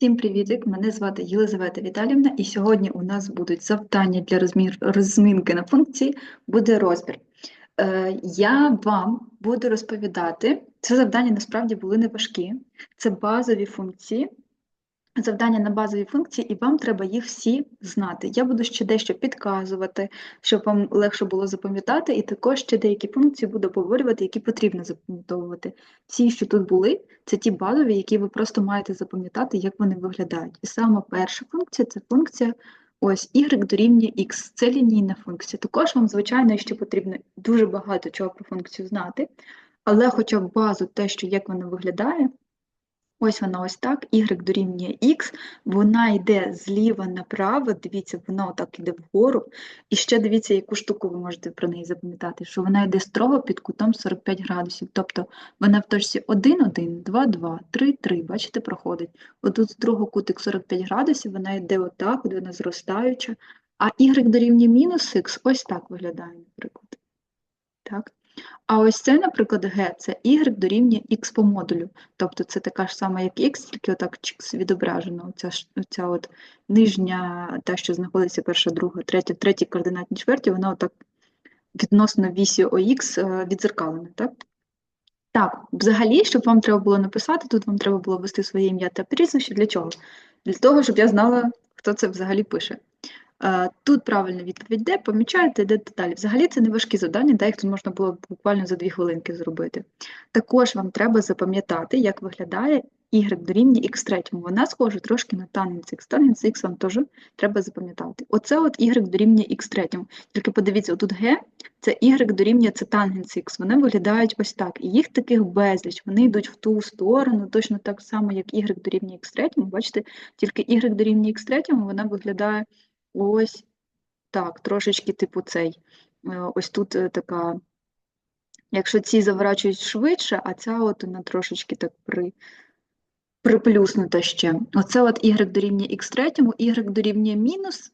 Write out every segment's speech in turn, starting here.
Всім привітик! Мене звати Єлизавета Віталівна, і сьогодні у нас будуть завдання для розмінки на функції, буде розбір. Е, я вам буду розповідати, це завдання насправді були не важкі, це базові функції, завдання на базові функції, і вам треба їх всі знати. Я буду ще дещо підказувати, щоб вам легше було запам'ятати, і також ще деякі функції буду обговорювати, які потрібно запам'ятовувати. Ці, що тут були, це ті базові, які ви просто маєте запам'ятати, як вони виглядають. І саме перша функція це функція ось y дорівнює x, це лінійна функція. Також вам, звичайно, ще потрібно дуже багато чого про функцію знати, але хоча б базу, те, що як вона виглядає, Ось вона ось так, y дорівнює x, вона йде зліва направо, дивіться, вона отак йде вгору. І ще дивіться, яку штуку ви можете про неї запам'ятати, що вона йде строго під кутом 45 градусів. Тобто вона в точці 1, 1, 2, 2, 3, 3, бачите, проходить. Отут з другого кутик 45 градусів, вона йде отак, вона зростаюча. А y дорівнює мінус х, ось так виглядає, наприклад. Так? А ось це, наприклад, g, це y дорівнює x по модулю. Тобто це така ж сама, як x, тільки отак відображено. Оця, оця от нижня, та, що знаходиться перша, друга, третя, третій координатній чверті, вона отак відносно вісі ОХ е, відзеркалена. Так? Так, взагалі, щоб вам треба було написати, тут вам треба було ввести своє ім'я та прізвище. Для чого? Для того, щоб я знала, хто це взагалі пише. Тут правильна відповідь де, помічаєте, де деталі. Взагалі це не важкі завдання, де їх тут можна було буквально за дві хвилинки зробити. Також вам треба запам'ятати, як виглядає y дорівнює x третьому. Вона схожа трошки на тангенс x. Тангенс x вам теж треба запам'ятати. Оце от y дорівнює x третьому. Тільки подивіться, отут g це y дорівнює це тангенс x. Вони виглядають ось так. І їх таких безліч, вони йдуть в ту сторону, точно так само, як y дорівнює x третьому. Бачите, тільки y дорівнює x третьому, вона виглядає. Ось так, трошечки типу цей. Е, ось тут е, така, якщо ці заворачують швидше, а ця от вона трошечки так при, приплюснута ще. Оце от y дорівнює x третьому, y дорівнює мінус,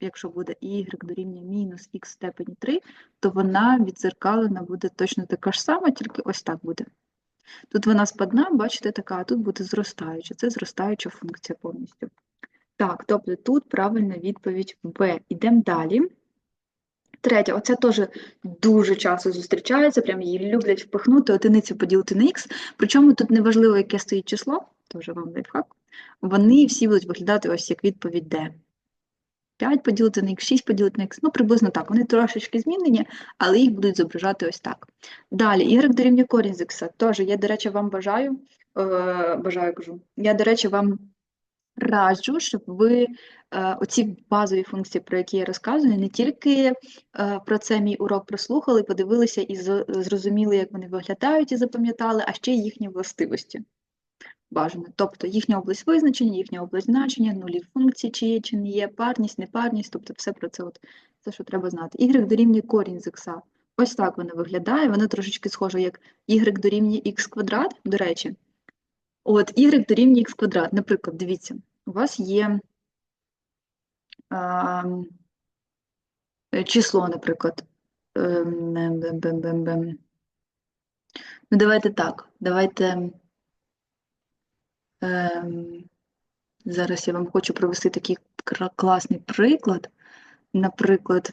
якщо буде y дорівнює мінус х степені 3, то вона відзеркалена буде точно така ж сама, тільки ось так буде. Тут вона спадна, бачите, така, а тут буде зростаюча. Це зростаюча функція повністю. Так, тобто тут правильна відповідь В. Ідемо далі. Третє, оце теж дуже часто зустрічається, прям її люблять впихнути, одиницю поділити на х. Причому тут неважливо, яке стоїть число, теж вам лайфхак, вони всі будуть виглядати ось як відповідь D. 5 поділити на х, 6 поділити на х, ну приблизно так. Вони трошечки змінені, але їх будуть зображати ось так. Далі, y дорівнює корінь з х. Теж я, до речі, вам бажаю, е, бажаю кажу, я, до речі, вам раджу, щоб ви е, оці базові функції, про які я розказую, не тільки е, про це мій урок прослухали, подивилися і зрозуміли, як вони виглядають і запам'ятали, а ще й їхні властивості. Бажано. Тобто їхня область визначення, їхня область значення, нулі функції, чи є, чи не є, парність, непарність, тобто все про це, от, це, що треба знати. Y дорівнює корінь з х. Ось так воно виглядає, воно трошечки схоже, як y дорівнює х квадрат, до речі. От, y дорівнює х квадрат. Наприклад, дивіться, у вас є а, число, наприклад. Ем, ну, давайте так. Давайте. Ем, зараз я вам хочу провести такий класний приклад. Наприклад,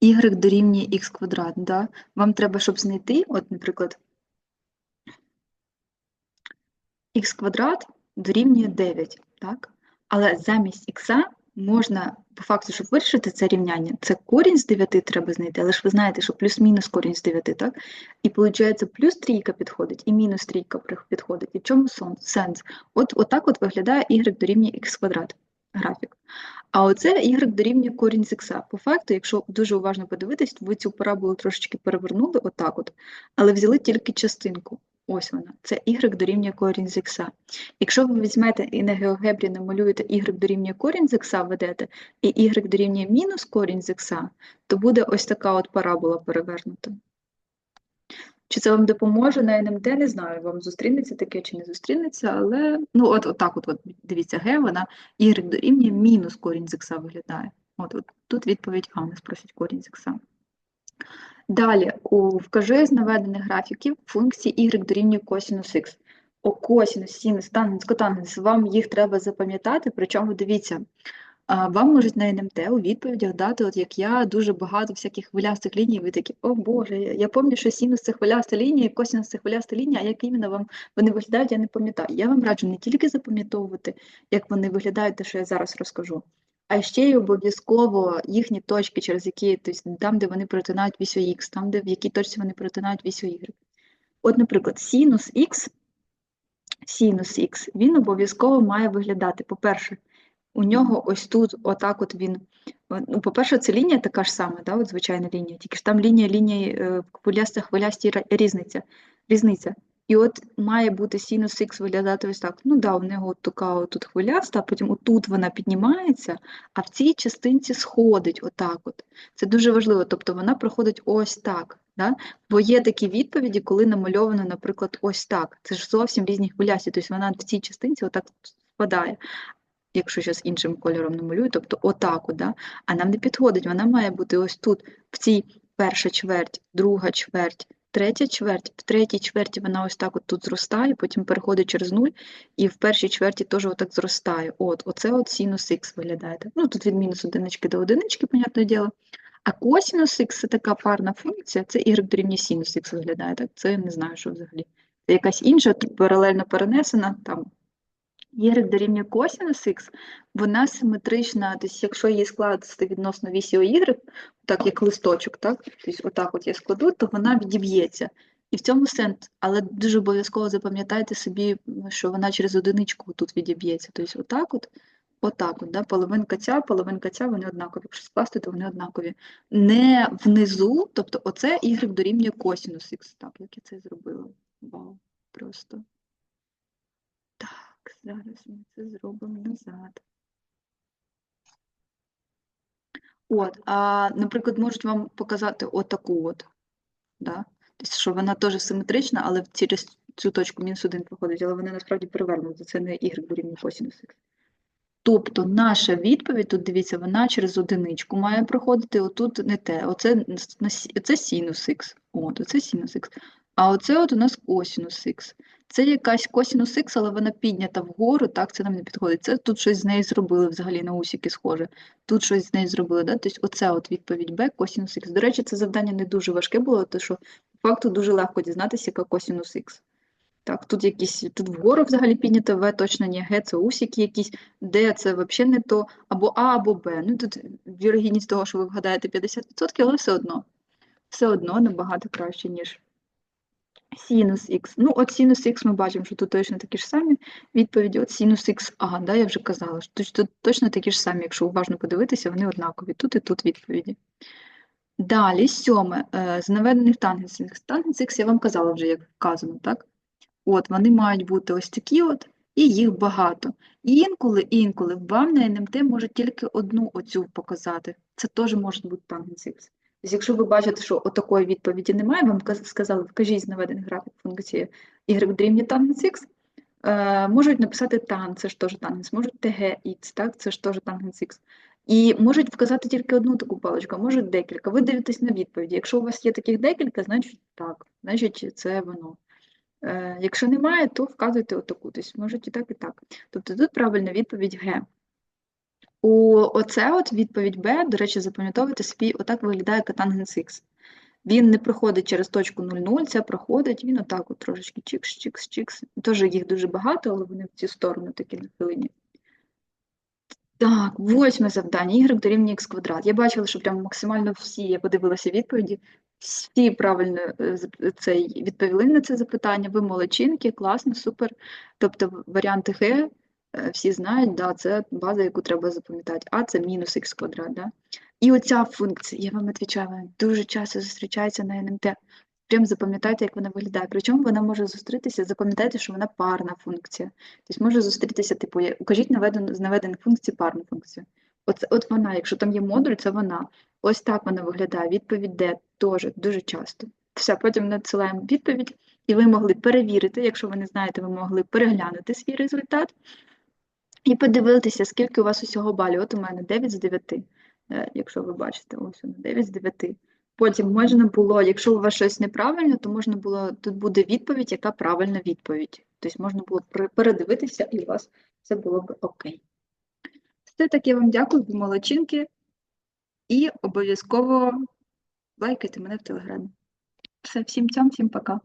y дорівнює х квадрат. Да? Вам треба, щоб знайти, от, наприклад, х квадрат дорівнює 9, так? Але замість х можна, по факту, щоб вирішити це рівняння, це корінь з 9 треба знайти, але ж ви знаєте, що плюс-мінус корінь з 9, так? І виходить, плюс трійка підходить, і мінус трійка підходить. І в чому сенс? От отак от виглядає y дорівнює х квадрат графік. А оце y дорівнює корінь з х. По факту, якщо дуже уважно подивитись, ви цю параболу трошечки перевернули отак от, але взяли тільки частинку. Ось вона, це y дорівнює корінь з х. Якщо ви візьмете і на геогебрі намалюєте y дорівнює корінь з х ведете, і y дорівнює мінус корінь з х, то буде ось така от парабола перевернута. Чи це вам допоможе на НМД, не знаю, вам зустрінеться таке чи не зустрінеться, але ну от, от так от, от дивіться, Г, вона y дорівнює мінус корінь з х виглядає. От, от Тут відповідь А, не спросить корінь з х. Далі, у, вкажи з наведених графіків функції y дорівнює косінус х. О, косінус, синус, тангенс, котангенс, вам їх треба запам'ятати, причому дивіться, вам можуть на НМТ у відповідях дати, от як я, дуже багато всяких хвилястих ліній, ви такі, о Боже, я, я пам'ятаю, що синус це хвиляста лінія, косінус це хвиляста лінія, а як іменно вам вони виглядають, я не пам'ятаю. Я вам раджу не тільки запам'ятовувати, як вони виглядають, те, що я зараз розкажу, а ще й обов'язково їхні точки, через які, тобто там, де вони перетинають вісь Х, там, де в якій точці вони перетинають вісь Y. От, наприклад, синус Х, синус Х, він обов'язково має виглядати. По-перше, у нього ось тут, отак от він. Ну, по-перше, це лінія така ж сама, да, от звичайна лінія, тільки ж там лінія лінії е, хвиляста хвилясті різниця. різниця. І от має бути синус Х виглядати ось так. Ну да, у нього от така от тут хвиляста, а потім отут вона піднімається, а в цій частинці сходить отак от. Це дуже важливо, тобто вона проходить ось так. Да? Бо є такі відповіді, коли намальовано, наприклад, ось так. Це ж зовсім різні хвилясті, тобто вона в цій частинці отак спадає. Якщо зараз іншим кольором намалюю, тобто отак, да? а нам не підходить, вона має бути ось тут, в цій перша чверть, друга чверть, третя чверть. В третій чверті вона ось так от тут зростає, потім переходить через нуль, і в першій чверті теж отак зростає. От, оце от синус х виглядає. Ну, тут від мінус одинички до одинички, понятне діло. А косинус х це така парна функція, це y дорівнює синус х виглядає. Так? Це не знаю, що взагалі. Це якась інша, паралельно перенесена, там y дорівнює косинус х, вона симетрична, тобто якщо її скласти відносно вісі y, так як листочок, так? Тобто отак от я складу, то вона відіб'ється. І в цьому сенс, але дуже обов'язково запам'ятайте собі, що вона через одиничку тут відіб'ється. Тобто отак от, отак от, да? половинка ця, половинка ця, вони однакові. Якщо скласти, то вони однакові. Не внизу, тобто оце y дорівнює косинус х. Так, як я це зробила. Вау, просто. Так, зараз ми це зробимо назад. От, а, наприклад, можуть вам показати отаку от, да? Тобто, що вона теж симетрична, але через цю точку мінус 1 проходить, але вона насправді перевернута, це не y дорівнює косинус х. Тобто наша відповідь, тут дивіться, вона через одиничку має проходити, отут не те. Оце, оце синус х. От, оце синус х. А оце от у нас косинус х. Це якась косинус х, але вона піднята вгору, так, це нам не підходить. Це тут щось з нею зробили взагалі на усіки схоже. Тут щось з нею зробили, да? Тобто оце от відповідь Б, косинус х. До речі, це завдання не дуже важке було, тому що по факту дуже легко дізнатися, яка косинус х. Так, тут якісь, тут вгору взагалі піднято, В точно ні, Г це усіки якісь, Д це взагалі не то, або А, або Б. Ну тут вірогідність того, що ви вгадаєте 50%, але все одно. Все одно набагато краще, ніж синус х. Ну, от синус х ми бачимо, що тут точно такі ж самі відповіді. От синус х, ага, да, я вже казала, що тут, тут точно такі ж самі, якщо уважно подивитися, вони однакові. Тут і тут відповіді. Далі, сьоме, е, з наведених тангенсів. Тангенс х я вам казала вже, як вказано, так? От, вони мають бути ось такі от, і їх багато. І інколи, інколи вам на НМТ можуть тільки одну оцю показати. Це теж може бути тангенс х. Тобто, якщо ви бачите, що отакої відповіді немає, вам сказали, вкажіть з графік функції y дорівнює тангенс х, е, можуть написати тан, це ж теж тангенс, можуть tgx, так, це ж теж тангенс х. І можуть вказати тільки одну таку паличку, можуть декілька. Ви дивитесь на відповіді. Якщо у вас є таких декілька, значить так, значить це воно. Е, Якщо немає, то вказуйте отаку. Тобто можуть і так, і так. Тобто тут правильна відповідь Г. У оце от відповідь Б, до речі, запам'ятовуйте собі, отак виглядає катангенс Х. Він не проходить через точку 0,0, це проходить, він отак от трошечки чикс. Теж їх дуже багато, але вони в цю сторону такі нахилені. Так, восьме завдання. Y дорівнює х квадрат. Я бачила, що прямо максимально всі, я подивилася відповіді, всі правильно е, цей, відповіли на це запитання. Ви молодчинки, класно, супер. Тобто варіанти Г всі знають, да, це база, яку треба запам'ятати. А це мінус х квадрат. Да? І оця функція, я вам відповідаю, вона дуже часто зустрічається на НМТ. Прям запам'ятайте, як вона виглядає. Причому вона може зустрітися, запам'ятайте, що вона парна функція. Тобто може зустрітися, типу, укажіть наведену, з наведених функцій парну функцію. От, от вона, якщо там є модуль, це вона. Ось так вона виглядає. Відповідь Д теж дуже часто. Все, потім надсилаємо відповідь, і ви могли перевірити, якщо ви не знаєте, ви могли переглянути свій результат і подивитися, скільки у вас усього балів. От у мене 9 з 9, якщо ви бачите, ось воно 9 з 9. Потім можна було, якщо у вас щось неправильно, то можна було, тут буде відповідь, яка правильна відповідь. Тобто можна було передивитися, і у вас це було б окей. Все так, я вам дякую, молодчинки, і обов'язково лайкайте мене в телеграмі. Все, всім цьому, всім пока.